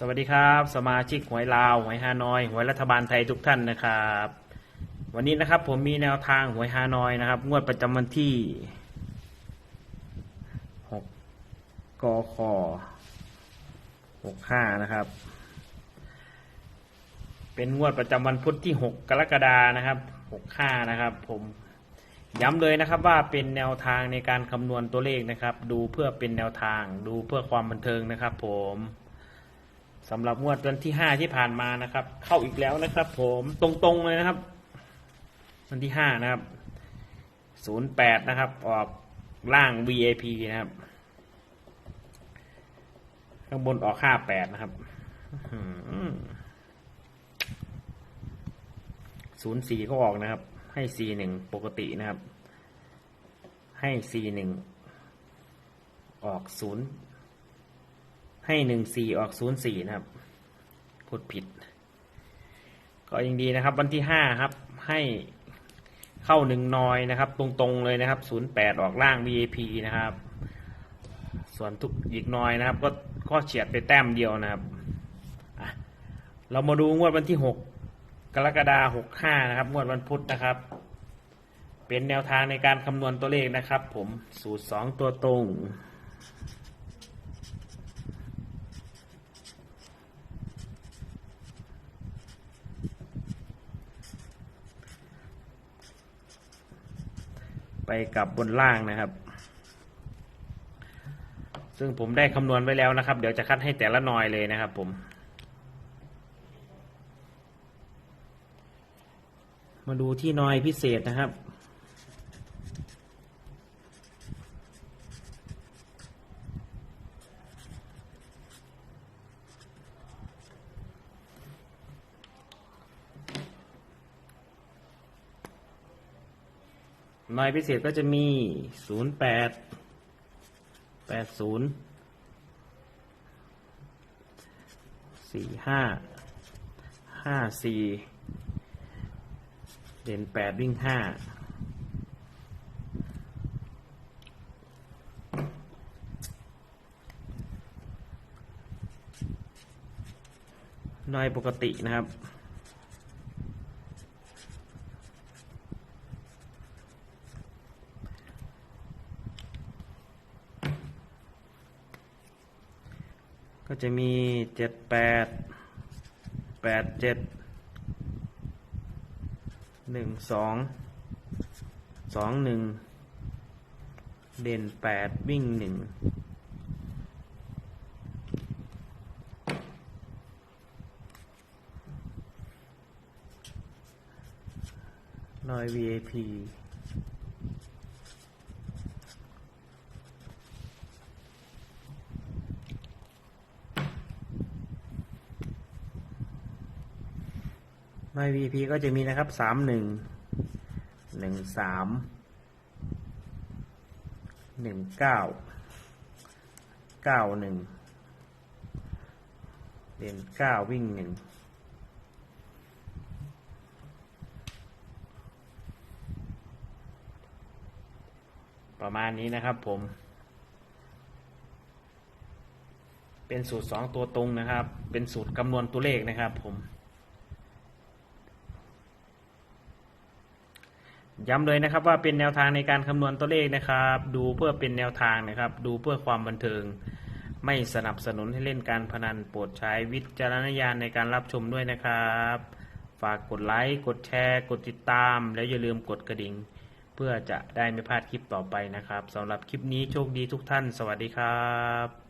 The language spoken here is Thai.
สวัสดีครับ สมาชิกหวยลาวหวยฮานอยหวยรัฐบาลไทยทุกท่านนะครับ วันนี้นะครับผมมีแนวทางหวยฮานอยนะครับ งวดประจำวันที่6กค65นะครับ เป็นงวดประจำวันพุธที่ 6 กรกฎานะครับ65นะครับ ผมย้ำเลยนะครับว่าเป็นแนวทางในการคำนวณตัวเลขนะครับ ดูเพื่อเป็นแนวทาง ดูเพื่อความบันเทิงนะครับ ผม สำหรับงวดวันที่5ที่ผ่านมานะครับ เข้าอีกแล้วนะครับ ผมตรงๆเลยนะครับ วันที่5นะครับ08นย์แปดนะครับ ออกล่าง VAP นะครับ ข้างบนออก58นะครับศูนย์สี่ก็ออกนะครับ ให้สี่หนึ่งปกตินะครับ ให้สี่หนึ่งออกศูนย์ ให้หนึ่งสี่ออกศูนย์สี่นะครับ พูดผิด ก็ยังดีนะครับ วันที่ห้าครับ ให้เข้าหนึ่งนอยนะครับ ตรงๆเลยนะครับศูนย์แปดออกล่าง VAP นะครับ ส่วนทุกอีกนอยนะครับ ก็ก็เฉียดไปแต้มเดียวนะครับเรามาดูงวดวันที่หกกรกฎาหกห้านะครับ งวดวันพุธนะครับ เป็นแนวทางในการคำนวณตัวเลขนะครับ ผมสูตรสองตัวตรง ไปกับบนล่างนะครับ ซึ่งผมได้คำนวณไว้แล้วนะครับ เดี๋ยวจะคัดให้แต่ละหนอยเลยนะครับ ผม มาดูที่นอยพิเศษนะครับ หมายพิเศษก็จะมี 0 8 8 0 4 5 5 4 เด่น 8 วิ่ง 5โดยปกตินะครับ ก็จะมีเจ็ดแปดแปดเจ็ดหนึ่งสองสองหนึ่งเด่นแปดวิ่งหนึ่งนอย VIP นอย VIP ก็จะมีนะครับสามหนึ่งหนึ่งสามหนึ่งเก้าเก้าหนึ่งเด่นเก้าวิ่งหนึ่งประมาณนี้นะครับผม เป็นสูตรสองตัวตรงนะครับ เป็นสูตรคำนวณตัวเลขนะครับผม ย้ำเลยนะครับว่าเป็นแนวทางในการคำนวณตัวเลขนะครับ ดูเพื่อเป็นแนวทางนะครับ ดูเพื่อความบันเทิง ไม่สนับสนุนให้เล่นการพนันโปรดใช้วิจารณญาณในการรับชมด้วยนะครับ ฝากกดไลค์กดแชร์ กดติดตาม แล้วอย่าลืมกดกระดิ่ง เพื่อจะได้ไม่พลาดคลิปต่อไปนะครับสำหรับคลิปนี้โชคดีทุกท่าน สวัสดีครับ